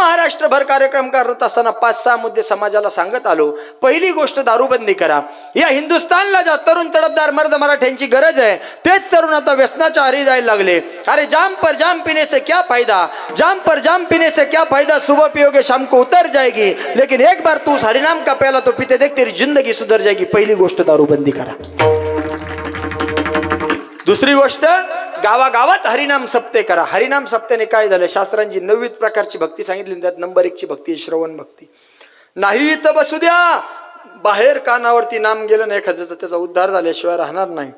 महाराष्ट्रभर कार्यक्रम करत असताना पाच सहा मुद्दे समाजाला सांगत आलो. पहिली गोष्ट दारूबंदी करा. या हिंदुस्थानला ज्या तरुण तडफदार मर्द मराठ्यांची गरज आहे तेच तरुण आता व्यसनाच्या आरी जायला लागले. अरे जाम पर जाम पिने से क्या फायदा? जाम पर जाम पिने से क्या फायदा? सुबह पियोगे शाम को उतर जाएगी. लेकिन एक बार तू हरिनाम का प्याला तो पीते देख तेरी जिंदगी सुधर जाएगी. पहिली गोष्ट दारूबंदी करा. दुसरी गोष्ट गावागावात हरिनाम सप्ते करा. हरिनाम सप्तेने काय झालं? शास्त्रांची नववीत प्रकारची भक्ती सांगितली त्यात नंबर एकची भक्ती श्रवण भक्ती. नाही तर बसू द्या. बाहेर कानावरती नाम गेलं नाही एखाद्याचा त्याचा उद्धार झाल्याशिवाय राहणार नाही.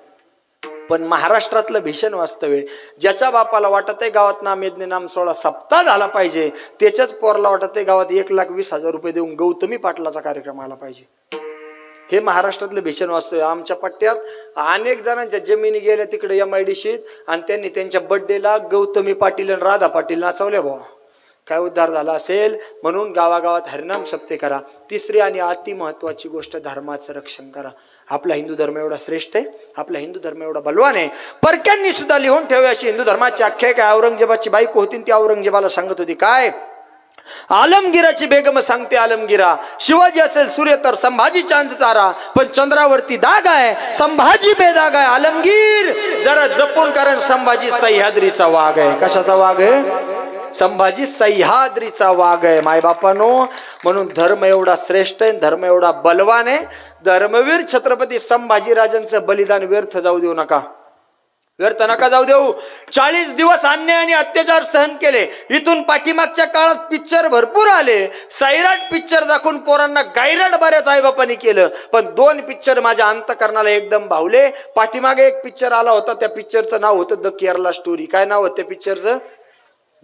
पण महाराष्ट्रातलं भीषण वास्तव्य ज्याच्या बापाला वाटत आहे गावात नाम यज्ञ नाम सोळा सप्ताह झाला पाहिजे त्याच्याच पोरला वाटत आहे गावात एक लाख वीस हजार रुपये देऊन गौतमी पाटलाचा कार्यक्रम आला पाहिजे. हे महाराष्ट्रातलं भीषण वास्तव आहे. आमच्या पट्ट्यात अनेक जणांच्या जमिनी गेल्या तिकडे एम आय डी शीत आणि त्यांनी त्यांच्या बड्डेला गौतमी पाटील आणि राधा पाटील नाचवल्या भाऊ काय उद्धार झाला असेल? म्हणून गावागावात हरिनाम सप्ते करा. तिसरी आणि अति महत्वाची गोष्ट धर्माचं रक्षण करा. आपला हिंदू धर्म एवढा श्रेष्ठ आहे. आपला हिंदू धर्म एवढा बलवान आहे. परक्यांनी सुद्धा लिहून ठेवली अशी हिंदू धर्माची आख्या काय औरंगजेबाची बायको होती ती औरंगजेबाला सांगत होती काय? आलमगिराची बेगम सांगते आलमगिरा शिवाजी असेल सूर्य तर संभाजी चांद तारा पण चंद्रावरती दाग आहे संभाजी बेदाग आहे आलमगीर. जरा जपून कारण संभाजी सह्याद्रीचा वाघ आहे. कशाचा वाघ आहे? संभाजी सह्याद्रीचा वाघ आहे मायबापानो. म्हणून धर्म एवढा श्रेष्ठ आहे धर्म एवढा बलवान आहे. धर्मवीर छत्रपती संभाजीराजांचं बलिदान व्यर्थ जाऊ देऊ नका. व्यर्थ नका जाऊ देऊ. चाळीस दिवस अन्याय आणि अत्याचार सहन केले. इथून पाठीमागच्या काळात पिक्चर भरपूर आले. सैराट पिक्चर दाखवून पोरांना गायराट बऱ्याच आईबापांनी केलं. पण दोन पिक्चर माझ्या अंतकरणाला एकदम भावले. पाठीमागे एक पिक्चर आला होता. त्या पिक्चरचं नाव होतं द केरला स्टोरी काय नाव होतं त्या पिक्चरचं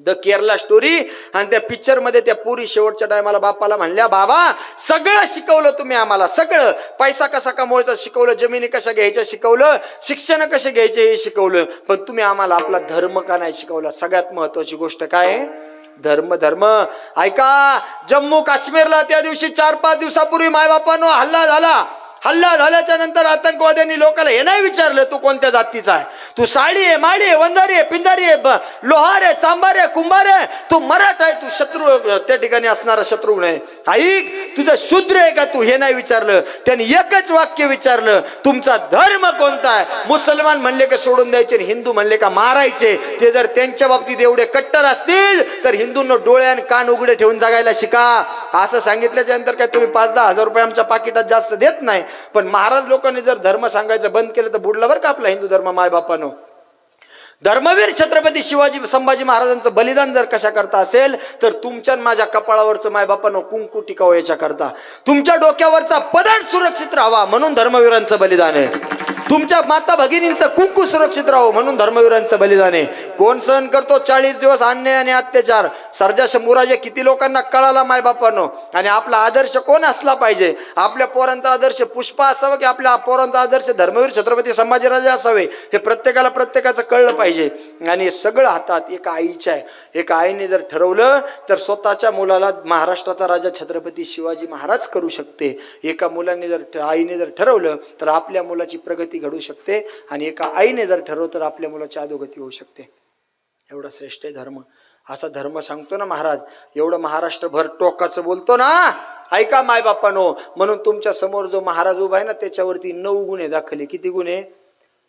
द केरला स्टोरी आणि त्या पिक्चरमध्ये त्या पुरी शेवटच्या टायमाला बापाला म्हणल्या बाबा सगळं शिकवलं तुम्ही आम्हाला सगळं. पैसा कसा कमवायचा शिकवलं जमिनी कशा घ्यायच्या शिकवलं शिक्षण कसे घ्यायचे हे शिकवलं. पण तुम्ही आम्हाला आपला धर्म का नाही शिकवला? सगळ्यात महत्वाची गोष्ट काय? धर्म धर्म. ऐका जम्मू काश्मीरला त्या दिवशी चार पाच दिवसापूर्वी मायबापानो हल्ला झाला. हल्ला झाल्याच्यानंतर आतंकवाद्यांनी लोकांना हे नाही विचारलं तू कोणत्या जातीचा आहे? तू साळी आहे माडी आहे वंजारी आहे पिंजारी आहे ब- लोहार आहे चांबार आहे कुंभार आहे. तू मराठा आहे तू शत्रू त्या ठिकाणी असणारा शत्रुघ्न आहे ऐक तुझं शूद्र आहे का? तू हे नाही विचारलं? त्यांनी एकच वाक्य विचारलं तुमचा धर्म कोणता आहे? मुसलमान म्हणले का सोडून द्यायचे आणि हिंदू म्हणले का मारायचे? ते जर त्यांच्या बाबतीत एवढे कट्टर असतील तर हिंदूंना डोळे आणि कान उघडे ठेवून जगायला शिका. असं सांगितल्याच्या नंतर काय तुम्ही पाच दहा हजार रुपये आमच्या पाकिटात जास्त देत नाही? पण महाराज लोकांनी जर धर्म सांगायचं बंद केलं तर बुडला बरं का आपला हिंदू धर्म मायबापानो धर्मवीर छत्रपती शिवाजी संभाजी महाराजांचं बलिदान जर कशा करता असेल तर तुमच्या माझ्या कपाळावरचं मायबापानं कुंकू टिकाव याच्या करता तुमच्या डोक्यावरचा पदर सुरक्षित राहावा म्हणून धर्मवीरांचं बलिदान आहे. तुमच्या माता भगिनींचं कुंकू सुरक्षित राहावं म्हणून धर्मवीरांचं बलिदान आहे. कोण सहन करतो चाळीस दिवस अन्याय आणि अत्याचार? सर्जा शंभूराजे किती लोकांना कळाला मायबापानो? आणि आपला आदर्श कोण असला पाहिजे? आपल्या पोरांचा आदर्श पुष्पा असावा की आपल्या पोरांचा आदर्श धर्मवीर छत्रपती संभाजीराजे असावे? हे प्रत्येकाला प्रत्येकाचं कळलं पाहिजे. आणि सगळं हातात एका आईच्या आहे. एका आईने जर ठरवलं तर स्वतःच्या मुलाला महाराष्ट्राचा राजा छत्रपती शिवाजी महाराज करू शकते. एका मुलाने जर आईने जर ठरवलं तर आपल्या मुलाची प्रगती घडू शकते आणि एका आईने जर ठरवलं तर आपल्या मुलाची अधोगती होऊ शकते. एवढा श्रेष्ठ आहे धर्म. असा धर्म सांगतो ना महाराज एवढं महाराष्ट्रभर टोकाचं बोलतो ना ऐका माय बापानो म्हणून तुमच्यासमोर जो महाराज उभा आहे ना त्याच्यावरती नऊ गुन्हे दाखले किती गुन्हे?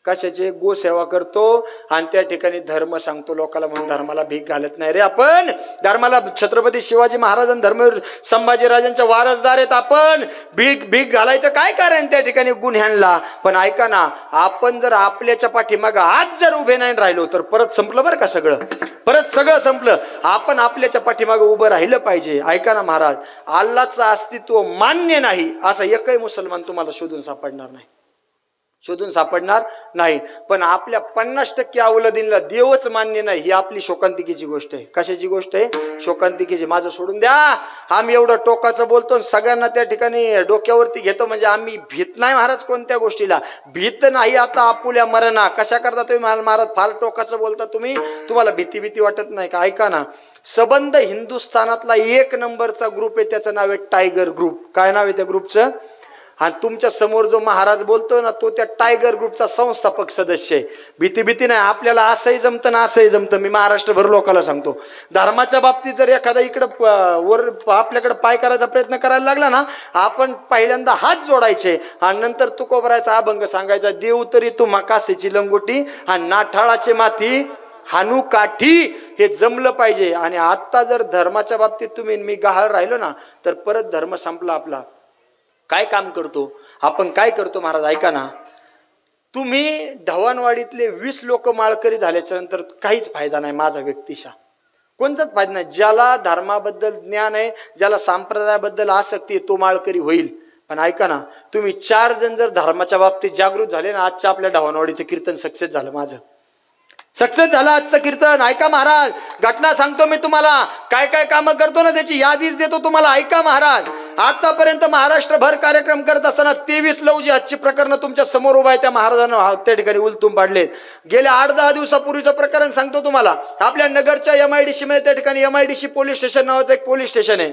कशाचे? गोसेवा करतो आणि त्या ठिकाणी धर्म सांगतो. लोकांना म्हणून धर्माला भीक घालत नाही रे आपण. धर्माला छत्रपती शिवाजी महाराज आणि धर्मवीर संभाजीराजांच्या वारसदार आहेत आपण. भीक भीक घालायचं काय कारण त्या ठिकाणी गुन्ह्यांना पण ऐका ना आपण जर आपल्याच्या पाठीमागं आज जर उभे नाही राहिलो तर परत संपलं बरं का सगळं? परत सगळं संपलं. आपण आपल्याच्या पाठीमागं उभं राहिलं पाहिजे. ऐका ना महाराज अल्लाचं अस्तित्व मान्य नाही असा एकही मुसलमान तुम्हाला शोधून सापडणार नाही. शोधून सापडणार नाही. पण आपल्या पन्नास टक्के अवलदीनला देवच मान्य नाही ही आपली शोकांतिकेची गोष्ट आहे. कशाची गोष्ट आहे? शोकांतिकेची. माझं सोडून द्या. आम्ही एवढं टोकाचं बोलतो आणि सगळ्यांना त्या ठिकाणी डोक्यावरती घेतो. म्हणजे आम्ही भीत नाही महाराज कोणत्या गोष्टीला. भीत नाही आता आपुल्या मरणा. कशा करता तुम्ही महाराज? फार टोकाचं बोलता तुम्ही? तुम्हाला भीती भीती वाटत नाही का? ऐका ना. सबंध हिंदुस्थानातला एक नंबरचा ग्रुप आहे त्याचं नाव आहे टायगर ग्रुप काय नाव आहे त्या ग्रुपचं आणि तुमच्यासमोर जो महाराज बोलतोय ना तो त्या टायगर ग्रुपचा संस्थापक सदस्य आहे. भीती भीती नाही आपल्याला असंही जमतं ना असंही जमतं. मी महाराष्ट्रभर लोकांना सांगतो. धर्माच्या बाबतीत जर एखादा इकडं वर आपल्याकडे पाय करायचा प्रयत्न करायला लागला ना आपण पहिल्यांदा हात जोडायचे आणि नंतर तुकोबरायचा अभंग सांगायचा देव तरी तू मकासेची लंगोटी आणि नाठाळाचे माथी हानू काठी हे जमलं पाहिजे. आणि आत्ता जर धर्माच्या बाबतीत तुम्ही मी गहाळ राहिलो ना तर परत धर्म संपला आपला. काय काम करतो? आपण काय करतो महाराज? ऐका ना. तुम्ही ढवाणवाडीतले वीस लोक माळकरी झाल्याच्यानंतर काहीच फायदा नाही माझा व्यक्तिशा कोणताच फायदा नाही. ज्याला धर्माबद्दल ज्ञान आहे ज्याला संप्रदायाबद्दल आसक्ती आहे तो माळकरी होईल. पण ऐका ना तुम्ही चार जण जर धर्माच्या बाबतीत जागृत झाले ना आजच्या आपल्या ढवाणवाडीचं कीर्तन सक्सेस झालं माझं. सक्सेस झालं आजचं कीर्तन. ऐका महाराज घटना सांगतो मी तुम्हाला. काय काय कामं करतो ना त्याची यादीच देतो तुम्हाला. ऐका महाराज. आतापर्यंत महाराष्ट्रभर कार्यक्रम करत असताना तेवीस लवजी आजची प्रकरण तुमच्यासमोर उभा आहे. त्या महाराजांना त्या ठिकाणी उलतून पाडलेत. गेल्या आठ दहा दिवसापूर्वीचं प्रकरण सांगतो तुम्हाला. आपल्या नगरच्या एम आय डी सी मध्ये त्या ठिकाणी M I D C police station नावाचं एक पोलीस स्टेशन आहे.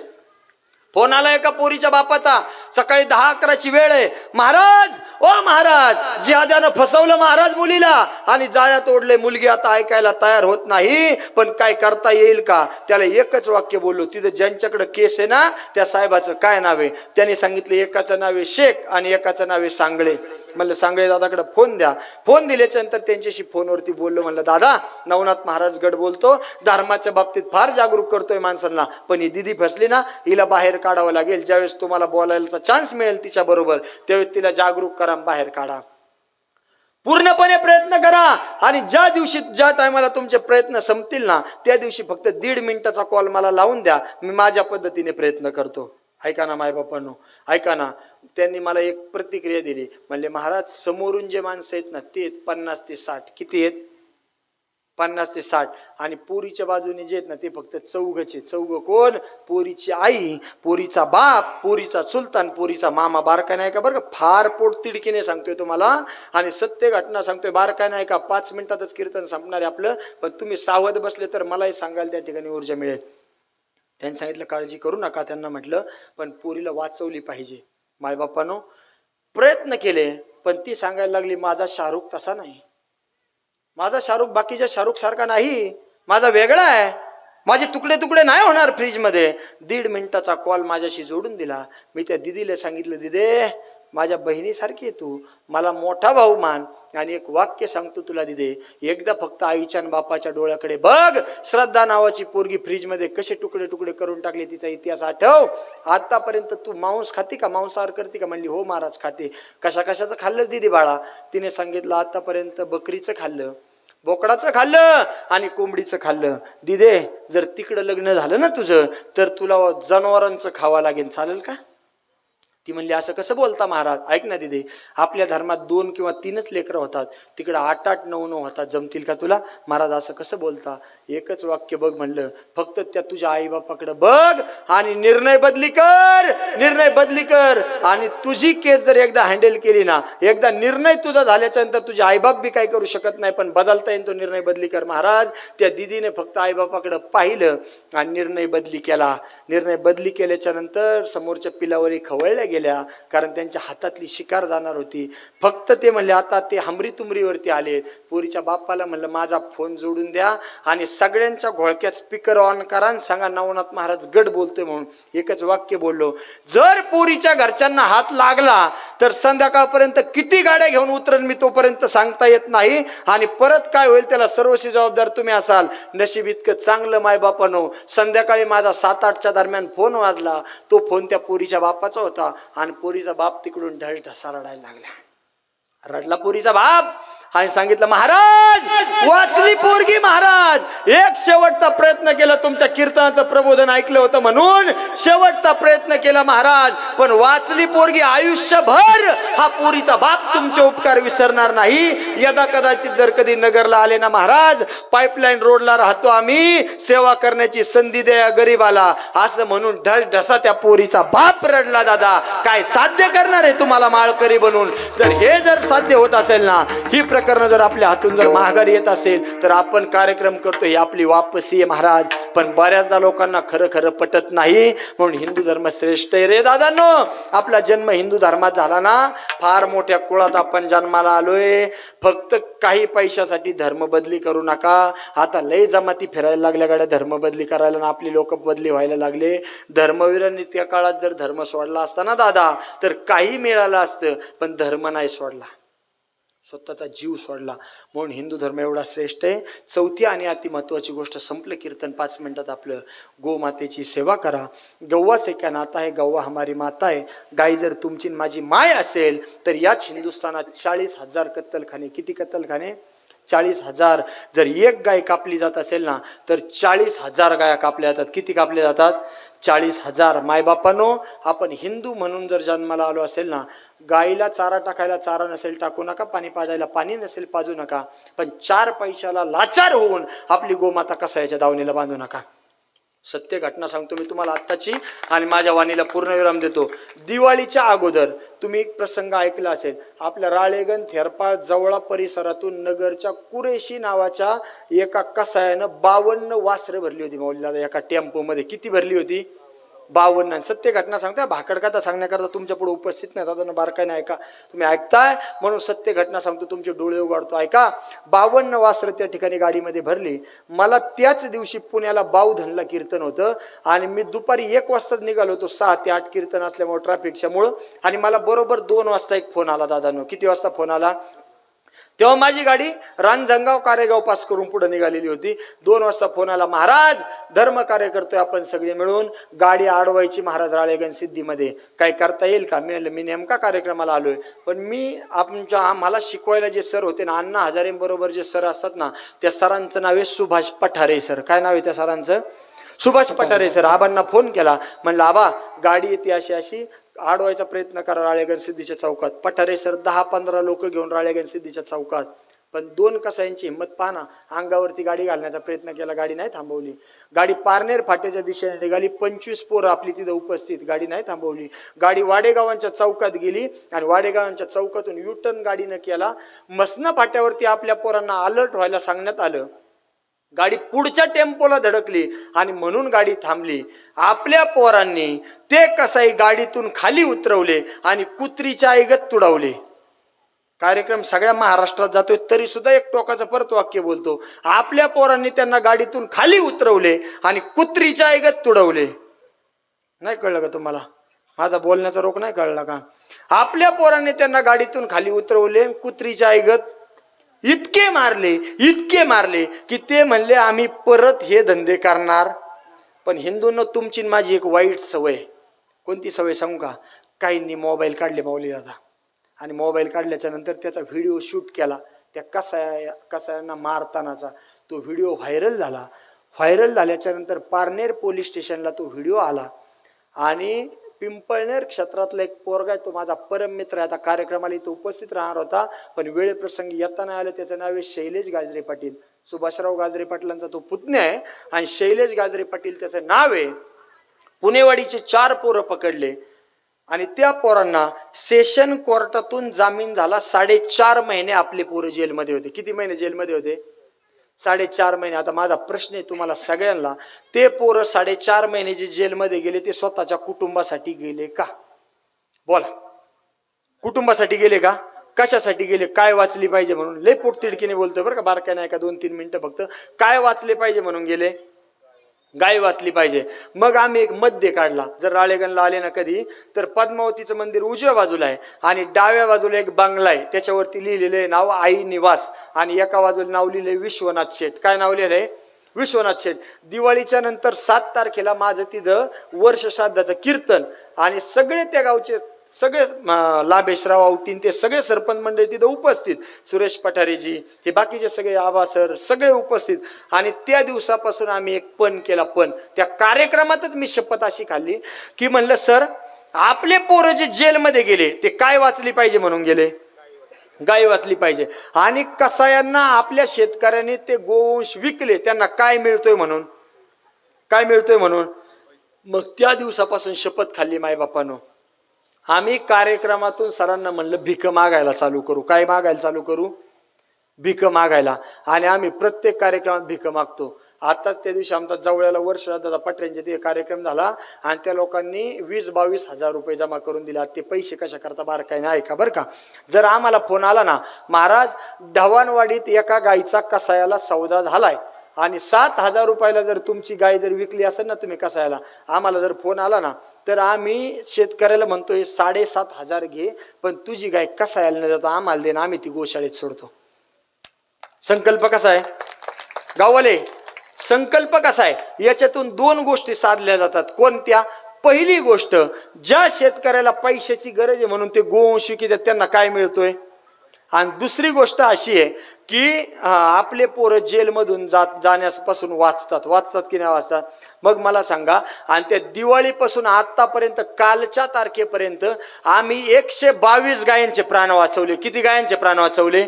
हो फोन आलाय का पोरीच्या बापाचा? सकाळी दहा अकराची वेळ आहे. महाराज ओ महाराज जिहाद्यानं फसवलं महाराज मुलीला आणि जाळ्यात ओढले मुलगी आता ऐकायला तयार होत नाही. पण काय करता येईल का? त्याला एकच वाक्य बोललो तिथं ज्यांच्याकडे केस आहे ना त्या साहेबाचं काय नाव आहे? त्याने सांगितलं एकाचं नाव आहे शेख आणि एकाचं नाव आहे सांगळे. म्हणलं सांगळे दादाकडे फोन द्या. फोन दिल्याच्या नंतर त्यांच्याशी फोनवरती बोललो म्हणलं दादा नवनाथ महाराज गड बोलतो. धर्माच्या बाबतीत फार जागरूक करतोय माणसांना. पण ही दिदी फसली ना हिला बाहेर काढावं लागेल. ज्यावेळेस तुम्हाला बोलायला चान्स मिळेल तिच्या बरोबर त्यावेळेस तिला जागरूक करा बाहेर काढा. पूर्णपणे प्रयत्न करा. आणि ज्या दिवशी ज्या टायमाला तुमचे प्रयत्न संपतील ना त्या दिवशी फक्त दीड मिनिटाचा कॉल मला लावून द्या. मी माझ्या पद्धतीने प्रयत्न करतो. ऐका ना मायबापांनो. ऐका ना. त्यांनी मला एक प्रतिक्रिया दिली. म्हणले महाराज समोरून जे माणसं आहेत ना ते आहेत पन्नास ते साठ. किती आहेत? पन्नास ते साठ. आणि पोरीच्या बाजूने जे आहेत ना ते फक्त चौघचे. चौघ कोण? पोरीची आई पोरीचा बाप पोरीचा चुलतान पोरीचा मामा बारका नाही का बरं का. फार पोट तिडकीने सांगतोय तुम्हाला. आणि सत्य घटना सांगतोय बारका नाही का पाच मिनिटातच कीर्तन संपणार आहे आपलं. पण तुम्ही सावध बसले तर मलाही सांगाल त्या ठिकाणी ऊर्जा मिळेल. त्यांनी सांगितलं काळजी करू नका. त्यांना म्हटलं पण पोरीला वाचवली पाहिजे. मायबापानो प्रयत्न केले पण ती सांगायला लागली माझा शाहरुख तसा नाही. माझा शाहरुख बाकीच्या शाहरुख सारखा नाही. माझा वेगळा आहे. माझे तुकडे तुकडे नाही होणार फ्रीजमध्ये दीड मिनिटाचा कॉल माझ्याशी जोडून दिला. मी त्या दिदीला सांगितलं दिदे माझ्या बहिणीसारखी आहे तू. मला मोठा भाऊ मान आणि एक वाक्य सांगतो तुला दिदे. एकदा फक्त आईच्या आणि बापाच्या डोळ्याकडे बघ. श्रद्धा नावाची पोरगी फ्रीजमध्ये कसे तुकडे तुकडे करून टाकले तिचा इतिहास आठव. आतापर्यंत तू मांस खाते का? मांसाहार करते का? म्हणली हो महाराज खाते. कशा कशाचं खाल्लं दिदी बाळा? तिने सांगितलं आतापर्यंत बकरीचं खाल्लं बोकडाचं खाल्लं आणि कोंबडीचं खाल्लं. दिदे जर तिकडं लग्न झालं ना तुझं तर तुला जनावरांचं खावा लागेल. चालेल का? ती म्हणली असं कसं बोलता महाराज? ऐक ना दिदी आपल्या धर्मात दोन किंवा तीनच लेकरं होतात. तिकडं आठ आठ नऊ नऊ होतात. जमतील का तुला? महाराज असं कसं बोलता? एकच वाक्य बघ म्हणलं. फक्त त्या तुझ्या आई बापाकडे बघ आणि निर्णय बदली कर निर्णय बदली कर. आणि तुझी केस जर एकदा हँडल केली ना एकदा निर्णय तुझा झाल्याच्यानंतर तुझे आईबाप बी काय करू शकत नाही पण बदलता येईल तो निर्णय बदली कर महाराज. त्या दिदीने फक्त आईबापाकडे पाहिलं आणि निर्णय बदली केला. निर्णय बदली केल्याच्यानंतर समोरच्या पिलावरी खवळल्या गेल्या कारण त्यांच्या हातातली शिकार जाणार होती. फक्त ते म्हणले आता ते हमरी तुमरीवरती आले. पोरीच्या बापाला म्हणलं माझा फोन जोडून द्या आणि सगळ्यांच्या घोळक्यात स्पीकर ऑन करा आणि सांगा नवनाथ महाराज गड बोलतोय म्हणून. एकच वाक्य बोललो जर पोरीच्या घरच्यांना हात लागला तर संध्याकाळपर्यंत किती गाड्या घेऊन उतरण मी तोपर्यंत सांगता येत नाही. आणि परत काय होईल त्याला सर्वशी जबाबदार तुम्ही असाल. नशीब इतकं चांगलं मायबापानो संध्याकाळी माझा सात आठच्या दरम्यान फोन वाजला. तो फोन त्या पोरीच्या बापाचा होता. आणि पोरीचा बाप तिकडून ढळ ढसा रडायला लागला. रडला पोरीचा बाप आणि सांगितलं महाराज वाचली पोरगी महाराज. एक शेवटचा प्रयत्न केला तुमच्या कीर्तनाचं प्रबोधन ऐकलं होतं म्हणून शेवटचा प्रयत्न केला महाराज. पण वाचली पोरगी आयुष्यभर हा पोरीचा बाप तुमचे उपकार विसरणार नाही. यदा कदाचित जर कधी नगरला आले ना महाराज पाईपलाईन रोडला राहतो आम्ही सेवा करण्याची संधी द्या गरीबाला. असं म्हणून ढस ढसा त्या पोरीचा बाप रडला दादा काय साध्य करणार आहे तुम्हाला माळकरी बनून? जर हे जर साध्य होत असेल ना ही प्रकरण जर आपल्या हातून जर महागारी येत असेल तर आपण कार्यक्रम करतो ही आपली वापसी आहे महाराज. पण बऱ्याचदा लोकांना खरं खरं पटत नाही. म्हणून हिंदू धर्म श्रेष्ठ आहे रे दादांनो. आपला जन्म हिंदू धर्मात झाला ना? फार मोठ्या कुळात आपण जन्माला आलोय. फक्त काही पैशासाठी धर्म बदली करू नका. आता लय जमाती फिरायला लागल्या गाड्या धर्म बदली करायला ना आपली लोक बदली व्हायला लागले. धर्मवीरांनी त्या काळात जर धर्म सोडला असता ना दादा तर काही मिळालं असतं पण धर्म नाही सोडला. स्वतःचा जीव सोडला. म्हणून हिंदू धर्म एवढा श्रेष्ठ आहे. चौथी आणि अति महत्वाची गोष्ट संपलं कीर्तन. पाच मिनिटात आपलं गोमातेची सेवा करा. गव्वा से क्या नाता आहे गव्वा हमारी माता आहे गाई जर तुमची माझी माय असेल तर याच हिंदुस्थानात चाळीस हजार कत्तलखाने. किती कत्तलखाने? चाळीस हजार. जर एक गाय कापली जात असेल ना तर चाळीस हजार गाया कापल्या जातात. किती कापल्या जातात? चाळीस हजार. मायबापानो आपण हिंदू म्हणून जर जन्माला आलो असेल ना गाईला चारा टाकायला चारा नसेल टाकू नका. पाणी पाजायला पाणी नसेल पाजू नका. पण चार पैशाला लाचार होऊन आपली गोमाता कसा याच्या दावणीला बांधू नका. सत्य घटना सांगतो मी तुम्हाला आत्ताची आणि माझ्या वाणीला पूर्णविराम देतो. दिवाळीच्या अगोदर तुम्ही एक प्रसंग ऐकला असेल. आपल्या राळेगण थेरपाळ जवळा परिसरातून नगरच्या कुरेशी नावाच्या एका कसायानं बावन्न वासरे भरली होती. मौलीला एका टेम्पोमध्ये किती भरली होती? बावन्न आणि सत्य घटना सांगताय. भाकडकाचा सांगण्याकरता तुमच्यापुढे उपस्थित नाही. दादा बारकाईने ऐका. तुम्ही ऐकताय म्हणून सत्य घटना सांगतो तुमचे डोळे उघडतो. ऐका बावन्न वासर त्या ठिकाणी गाडीमध्ये भरली. मला त्याच दिवशी पुण्याला बावधनला कीर्तन होतं आणि मी दुपारी एक वाजताच निघालो होतो. सहा ते आठ कीर्तन असल्यामुळे ट्रॅफिकच्यामुळं आणि मला बरोबर दोन वाजता एक फोन आला दादानो. किती वाजता फोन आला? तेव्हा माझी गाडी रांजणगाव कारेगाव पास करून पुढे निघालेली होती. दोन वाजता फोन आला महाराज धर्म कार्य करतोय आपण सगळे मिळून गाडी अडवायची महाराज राळेगण सिद्धीमध्ये. काय करता येईल का? मी मी नेमका कार्यक्रमाला आलोय. पण मी आमच्या आम्हाला शिकवायला जे सर होते ना अण्णा हजारेंबरोबर जे सर असतात ना त्या सरांचं नाव आहे सुभाष पठारे सर. काय नाव आहे त्या सरांचं? सुभाष पठारे सर. आबांना फोन केला. म्हणलं आबा गाडी येते अशी अशी अडवायचा प्रयत्न करा राळेगण सिद्धीच्या चौकात. पठारे सर दहा पंधरा लोक घेऊन राळेगण सिद्धीच्या चौकात. पण दोन कसायांची हिंमत पाहना अंगावरती गाडी घालण्याचा प्रयत्न केला गाडी नाही थांबवली. गाडी पारनेर फाट्याच्या दिशेने निघाली पंचवीस पोरं आपली तिथं उपस्थित गाडी नाही थांबवली. गाडी वाडेगावांच्या चौकात गेली आणि वाडेगावांच्या चौकातून युटर्न गाडीनं केला. मसना फाट्यावरती आपल्या पोरांना अलर्ट व्हायला सांगण्यात आलं. गाडी पुढच्या टेम्पोला धडकली आणि म्हणून गाडी थांबली. आपल्या पोरांनी ते कसाई गाडीतून खाली उतरवले आणि कुत्रीच्या ऐगत तुडवले. कार्यक्रम सगळ्या महाराष्ट्रात जातोय तरी सुद्धा एक टोकाचं परत वाक्य बोलतो. आपल्या पोरांनी त्यांना गाडीतून खाली उतरवले आणि कुत्रीच्या ऐगत तुडवले. नाही कळलं का तुम्हाला? माझा बोलण्याचा रोख नाही कळला का? आपल्या पोरांनी त्यांना गाडीतून खाली उतरवले कुत्रीच्या ऐगत इतके मारले इतके मारले की ते म्हणले आम्ही परत हे धंदे करणार. पण हिंदूंना तुमची माझी एक वाईट सवय. कोणती सवय सांगू का? काहींनी मोबाईल काढले माऊली दादा. आणि मोबाईल काढल्याच्या नंतर त्याचा व्हिडिओ शूट केला. त्या कसाया कसायांना मारतानाचा तो व्हिडिओ व्हायरल झाला. व्हायरल झाल्याच्यानंतर पारनेर पोलीस स्टेशनला तो व्हिडिओ आला. आणि पिंपळनेर क्षेत्रातला एक पोरगा आहे तो माझा परम मित्र आहे. आता कार्यक्रमाला इथं उपस्थित राहणार होता पण वेळेप्रसंगी येता नाही आलं त्याचं नाव आहे शैलेश गाजरे पाटील. सुभाषराव गाजरे पाटलांचा तो पुतण्या आहे आणि शैलेश गाजरे पाटील त्याचं नाव आहे. पुणेवाडीचे चार पोरं पकडले आणि त्या पोरांना सेशन कोर्टातून जामीन झाला. साडेचार महिने आपले पोरं जेलमध्ये होते. किती महिने जेलमध्ये होते? साडेचार महिने. आता माझा प्रश्न आहे तुम्हाला सगळ्यांना ते पोरं साडेचार महिने जे जेलमध्ये गेले ते स्वतःच्या कुटुंबासाठी गेले का? बोला. कुटुंबासाठी गेले का? कशासाठी गेले? काय वाचली पाहिजे म्हणून? लय पोटतिडकीने बोलतोय बरं का बारकाय नाही का दोन तीन मिनिटं फक्त. काय वाचले पाहिजे म्हणून गेले? गाय वाचली पाहिजे. मग आम्ही एक मध्य काढला. जर राळेगणला आले ना कधी तर पद्मावतीचं मंदिर उजव्या बाजूला आहे आणि डाव्या बाजूला एक बंगला आहे. त्याच्यावरती लिहिलेलं आहे नाव आई निवास आणि एका बाजूला नाव लिहिलंय विश्वनाथ शेठ. काय नाव लिहिलंय? विश्वनाथ शेठ. दिवाळीच्या नंतर सात तारखेला माझं तिथं वर्ष श्राद्धाचं कीर्तन आणि सगळे त्या गावचे सगळे लाभेशराव औटीन ते सगळे सरपंच मंडळी तिथं उपस्थित. सुरेश पठारेजी हे बाकीचे सगळे आबा सर सगळे उपस्थित. आणि त्या दिवसापासून आम्ही एक पण केला पण. त्या कार्यक्रमातच मी शपथ अशी खाल्ली की म्हणलं सर आपले पोरं जे जेलमध्ये गेले ते काय वाचली पाहिजे म्हणून गेले? गाय वाचली पाहिजे. आणि कसायांना आपल्या शेतकऱ्यांनी ते गोवंश विकले त्यांना काय मिळतोय म्हणून? काय मिळतोय म्हणून? मग त्या दिवसापासून शपथ खाल्ली मायबापानं. आम्ही कार्यक्रमातून सरांना म्हणलं भीक मागायला चालू करू. काय मागायला चालू करू? भीक मागायला. आणि आम्ही प्रत्येक कार्यक्रमात भीक मागतो. आताच त्या दिवशी आमचा जवळ्याला वर्ष दादा पटऱ्यांचे ते कार्यक्रम झाला आणि त्या लोकांनी वीस बावीस हजार रुपये जमा करून दिले. ते पैसे कशा करता बार काय नाही का बरं का? जर आम्हाला फोन आला ना महाराज ढवानवाडीत एका गाईचा कसायाला सौदा झालाय. आणि सात हजार रुपयाला जर तुमची गाय जर विकली असेल ना तुम्ही कसायला आम्हाला जर फोन आला ना तर आम्ही शेतकऱ्याला म्हणतोय साडेसात हजार घे पण तुझी गाय कसायला न जाता आम्हाला दे आम्ही ती गोशाळेत सोडतो. संकल्प कसा आहे? गाववाले संकल्प कसा आहे? याच्यातून दोन गोष्टी साधल्या जातात. कोणत्या? पहिली गोष्ट ज्या शेतकऱ्याला पैशाची गरज आहे म्हणून ते गोवंश विकतात त्यांना काय मिळतोय? आणि दुसरी गोष्ट अशी आहे की आपले पोरं जेलमधून जात जाण्यापासून वाचतात. वाचतात की नाही वाचतात? मग मला सांगा आणि त्या दिवाळीपासून आत्तापर्यंत कालच्या तारखेपर्यंत आम्ही एकशे बावीस गायांचे प्राण वाचवले. किती गायांचे प्राण वाचवले?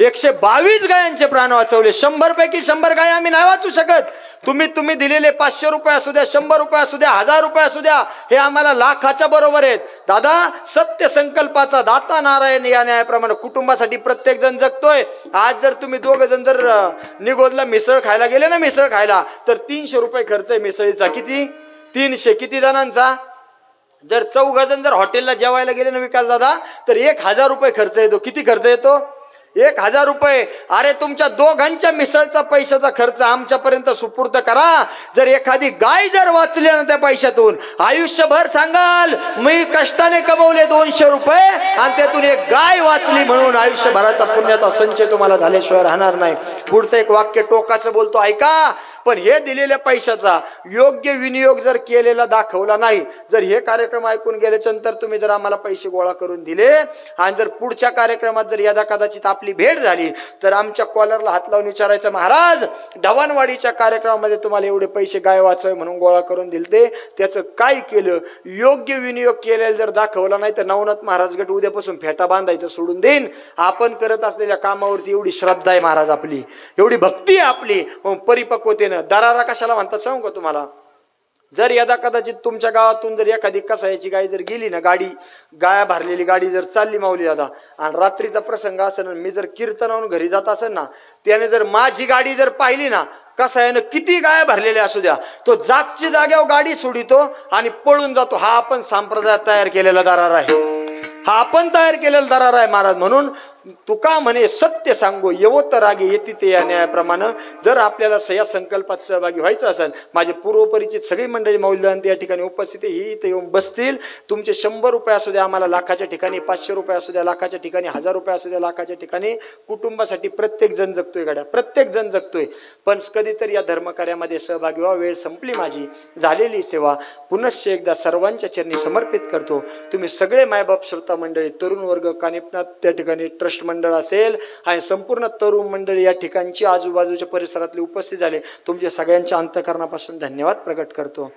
एकशे बावीस गायांचे प्राण वाचवले. शंभर पैकी शंभर गाय आम्ही नाही वाचू शकत. तुम्ही तुम्ही दिलेले पाचशे रुपये असू द्या शंभर रुपये असू द्या हजार रुपये असू द्या हे आम्हाला लाखाच्या बरोबर आहेत. दादा सत्य संकल्पाचा दाता नारायण या न्यायाप्रमाणे कुटुंबासाठी प्रत्येक जण जगतोय. आज जर तुम्ही दोघ जण जर निगोदला मिसळ खायला गेले ना मिसळ खायला तर तीनशे रुपये खर्च आहे मिसळीचा. किती? तीनशे. किती जणांचा? जर चौघ जण जर हॉटेलला जेवायला गेले ना विकास दादा तर एक हजार रुपये खर्च येतो. किती खर्च येतो? एक हजार रुपये. अरे तुमच्या दोघांच्या मिसळचा पैशाचा खर्च आमच्यापर्यंत सुपूर्द करा. जर एखादी गाय जर वाचली ना त्या पैशातून आयुष्यभर सांगाल मी कष्टाने कमवले दोनशे रुपये आणि त्यातून एक गाय वाचली म्हणून आयुष्यभराचा पुण्याचा संचय तुम्हाला झाल्याशिवाय राहणार नाही. पुढचं एक वाक्य टोकाचं बोलतो ऐका पण हे दिलेल्या पैशाचा योग्य विनियोग जर केलेला दाखवला नाही जर हे कार्यक्रम ऐकून गेल्याच्यानंतर तुम्ही जर आम्हाला पैसे गोळा करून दिले आणि जर पुढच्या कार्यक्रमात जर यदा कदाचित आपली भेट झाली तर आमच्या कॉलरला हात लावून विचारायचं महाराज ढवानवाडीच्या कार्यक्रमामध्ये तुम्हाला एवढे पैसे गाय वाचवे म्हणून गोळा करून दिलते त्याचं काय केलं? योग्य विनियोग केलेला जर दाखवला नाही तर नवनाथ महाराज गट उद्यापासून फेटा बांधायचं सोडून देईन. आपण करत असलेल्या कामावरती एवढी श्रद्धा आहे महाराज आपली एवढी भक्ती आहे आपली परिपक्वतेनं परिपक्वतेनं दरारा कशाला म्हणतात सांगू का तुम्हाला? जर यदा कदाचित तुमच्या गावातून जर एखादी कसायाची गाय जर गेली ना गाडी गाया भरलेली गाडी जर चालली माऊली दादा आणि रात्रीचा प्रसंग असेल मी जर कीर्तनावरून घरी जात असेल ना त्याने जर माझी गाडी जर पाहिली ना कसायानं किती गाया भरलेल्या असू द्या तो जागची जाग्यावर गाडी सोडितो आणि पळून जातो. हा आपण संप्रदाय तयार केलेला दरार आहे. हा आपण तयार केलेला दरार आहे महाराज म्हणून तुका म्हणे सत्य सांगो यवत रागे येते ते या न्यायाप्रमाणे. जर आपल्याला या संकल्पात सहभागी व्हायचं असेल माझे पूर्वपरिचित सगळी मंडळी मौल्यदान या ठिकाणी उपस्थित ही इथे येऊन बसतील. तुमचे शंभर रुपये असू द्या आम्हाला लाखाच्या ठिकाणी पाचशे रुपये असू द्या लाखाच्या ठिकाणी हजार रुपये असू द्या लाखाच्या ठिकाणी. कुटुंबासाठी प्रत्येक जण जगतोय गाड्या प्रत्येक जण जगतोय. पण कधीतरी या धर्मकार्यामध्ये सहभागी व्हा वेळ संपली माझी. झालेली सेवा पुनश्च एकदा सर्वांच्या चरणी समर्पित करतो. तुम्ही सगळे मायबाप श्रोता मंडळी तरुण वर्ग कानिपनाथ त्या ठिकाणी ट्रस्ट मंडळ असेल आणि संपूर्ण तरुण मंडळी या ठिकाणची आजूबाजूच्या परिसरातले उपस्थित झाले तुमच्या सगळ्यांच्या अंतकरणापासून धन्यवाद प्रकट करतो.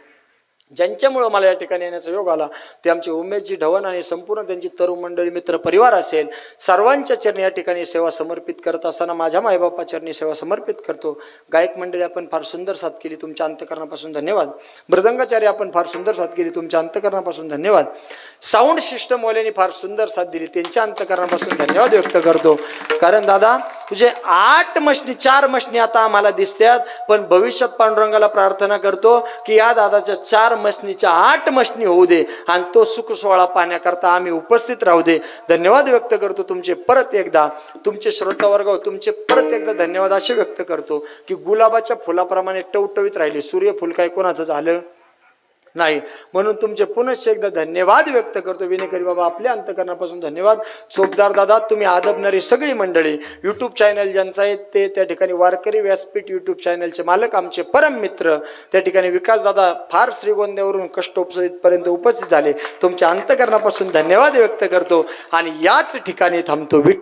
ज्यांच्यामुळं मला या ठिकाणी येण्याचा योग आला ते आमचे उमेशजी ढवण आणि संपूर्ण त्यांची तरुण मंडळी मित्र परिवार असेल सर्वांच्या चरणी या ठिकाणी सेवा समर्पित करत असताना माझ्या मायबापा चरणी सेवा समर्पित करतो. गायक मंडळी आपण फार सुंदर साथ केली तुमच्या अंतकरणापासून धन्यवाद. मृदंगाचार्य आपण फार सुंदर साथ केली तुमच्या अंतकरणापासून धन्यवाद. साऊंड सिस्टम वाल्यांनी फार सुंदर साथ दिली त्यांच्या अंतकरणापासून धन्यवाद व्यक्त करतो. कारण दादा तुझे आठ मशनी चार मशनी आता आम्हाला दिसतात पण भविष्यात पांडुरंगाला प्रार्थना करतो की या दादाच्या चार मशनीच्या आठ मशनी होऊ दे आणि तो सुख सोहळा पाहण्याकरता आम्ही उपस्थित राहू दे. धन्यवाद व्यक्त करतो तुमचे परत एकदा. तुमचे श्रोतावर्ग तुमचे परत एकदा धन्यवाद असे व्यक्त करतो की गुलाबाच्या फुलाप्रमाणे टवटवीत राहिले. सूर्यफुल काय कोणाचं झालं? नाही. म्हणून तुमचे पुनश्च एकदा धन्यवाद व्यक्त करतो. विनेकरी बाबा आपल्या अंतकरणापासून धन्यवाद. चोपदार दादा तुम्ही आदबणारी सगळी मंडळी. यूट्यूब चॅनल ज्यांचं आहे ते त्या ठिकाणी वारकरी व्यासपीठ यूट्यूब चॅनलचे मालक आमचे परम मित्र. त्या ठिकाणी विकास दादा फार श्रीगोंद्यावरून कष्टोपसहितपर्यंत उपस्थित झाले. तुमच्या अंतकरणापासून धन्यवाद व्यक्त करतो. आणि याच ठिकाणी थांबतो.